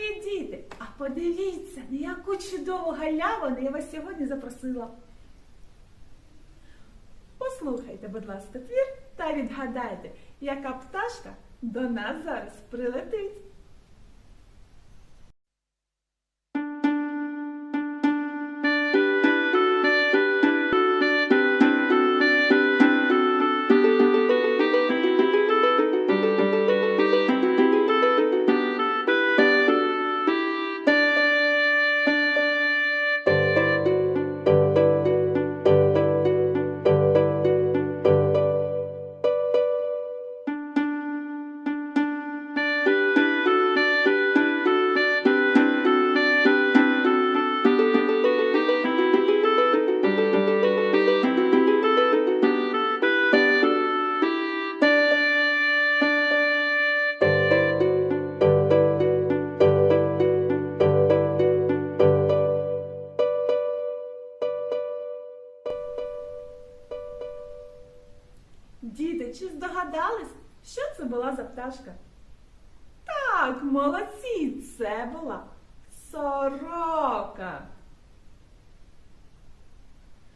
Привіт, діти! А подивіться, на яку чудову галявину я вас сьогодні запросила. Послухайте, будь ласка, твір та відгадайте, яка пташка до нас зараз прилетить. Діти, чи здогадались, що це була за пташка? Так, молодці, це була сорока.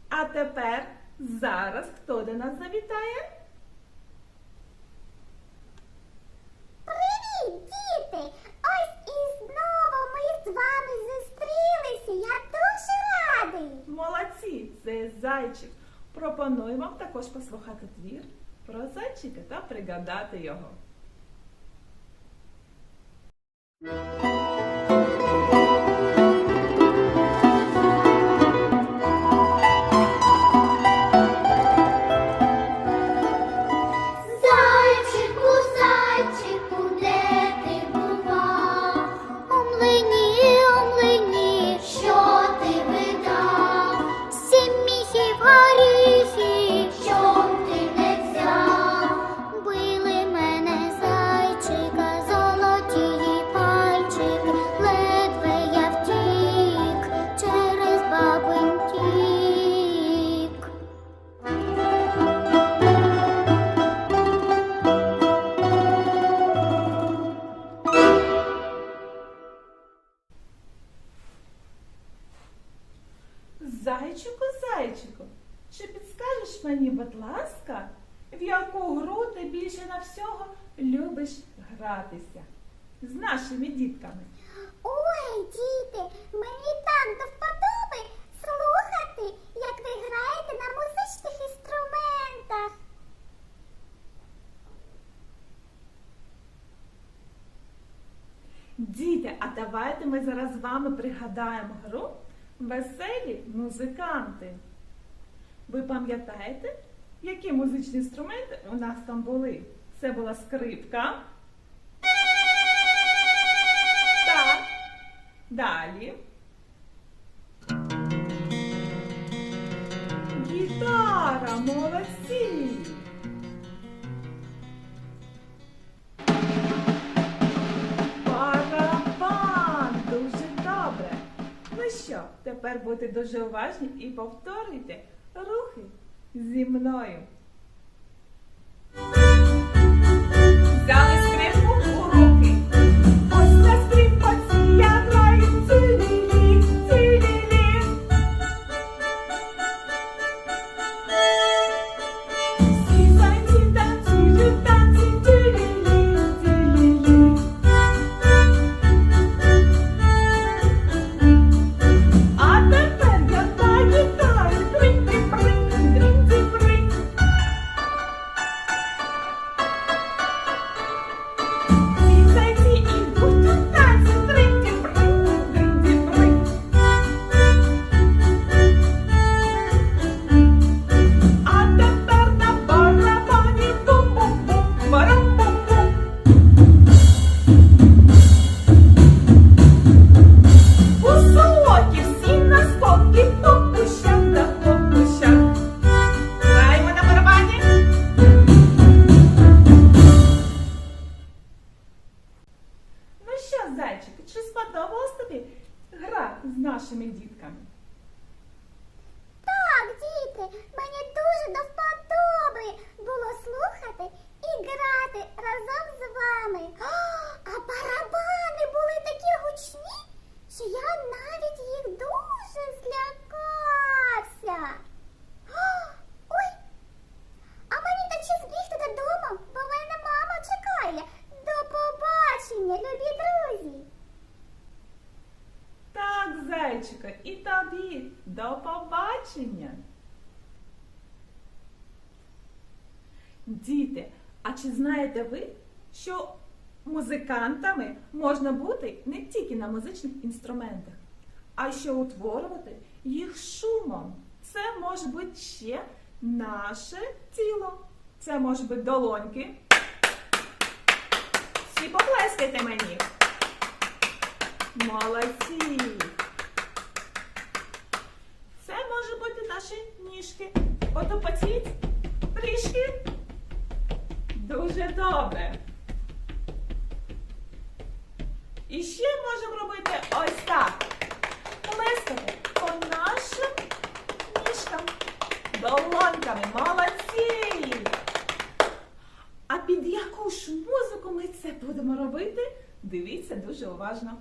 А тепер зараз хто до нас завітає? Привіт, діти! Ось і знову ми з вами зустрілися. Я дуже радий. Молодці, це зайчик. Пропоную вам також послухати твір про зайчика та пригадати його. Зайчику, чи підскажеш мені, будь ласка, в яку гру ти більше на всього любиш гратися з нашими дітками? Ой, діти, мені так до вподоби слухати, як ви граєте на музичних інструментах. Діти, а давайте ми зараз з вами пригадаємо гру Веселі музиканти. Ви пам'ятаєте, які музичні інструменти у нас там були? Це була скрипка. Так. Далі. Тепер будьте дуже уважні і повторюйте рухи зі мною. Взяли скрипку зайчику, і тобі. До побачення. Діти, а чи знаєте ви, що музикантами можна бути не тільки на музичних інструментах, а ще утворювати їх шумом? Це може бути ще наше тіло. Це може бути долоньки. Всі поплескайте мені. Молодці. Це може бути наші ніжки. Потопотіть трішки. Дуже добре. І ще можемо робити ось так. Плескати по нашим ніжкам. Долоньками. Молодці! А під яку ж музику ми це будемо робити? Дивіться дуже уважно.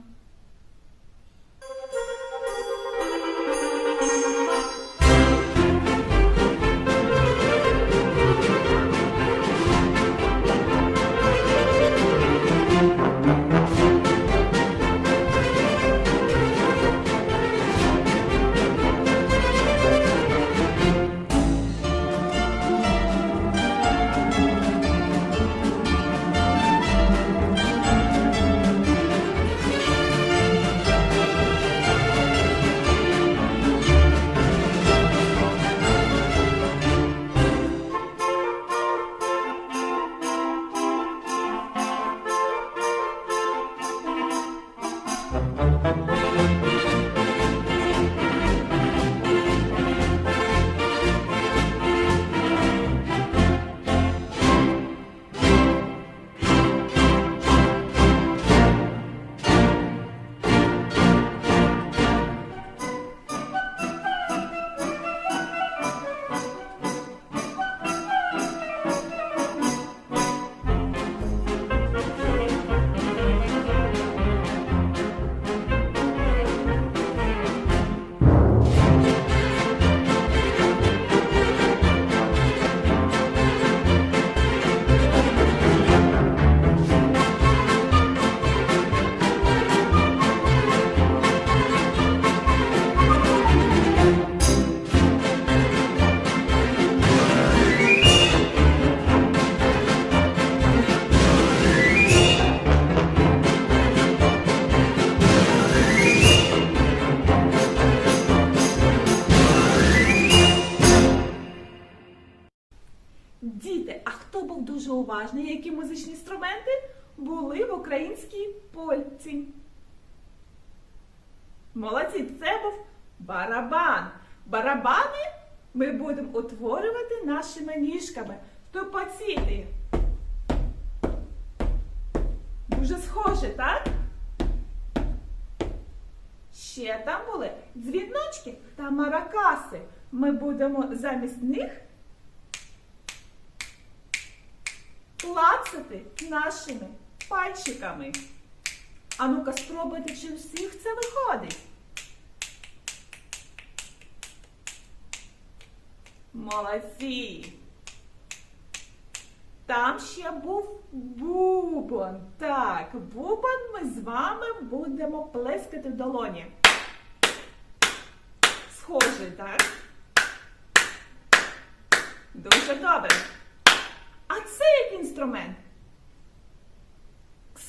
Були в українській польці? Молодці, це був барабан. Барабани ми будемо утворювати нашими ніжками. Тупоціти. Дуже схоже, так? Ще там були дзвіночки та маракаси. Ми будемо замість них клацати нашими пальчиками. А ну-ка спробуйте, чи всіх це виходить. Молодці. Там ще був бубон. Так, бубон ми з вами будемо плескати в долоні. Схожий, так? Дуже добре. А це який інструмент?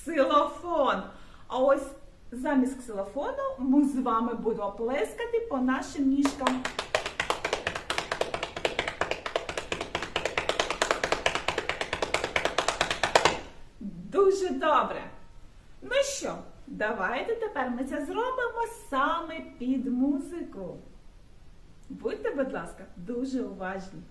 Ксилофон. А ось замість ксилофону ми з вами будемо плескати по нашим ніжкам. Дуже добре. Ну що, давайте тепер ми це зробимо саме під музику. Будьте, будь ласка, дуже уважні.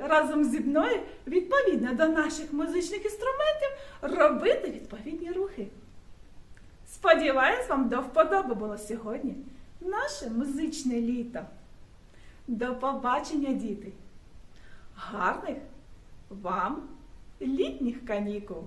Разом зі мною відповідно до наших музичних інструментів робити відповідні рухи. Сподіваюсь, вам до вподоби було сьогодні наше музичне літо. До побачення, діти! Гарних вам літніх канікул!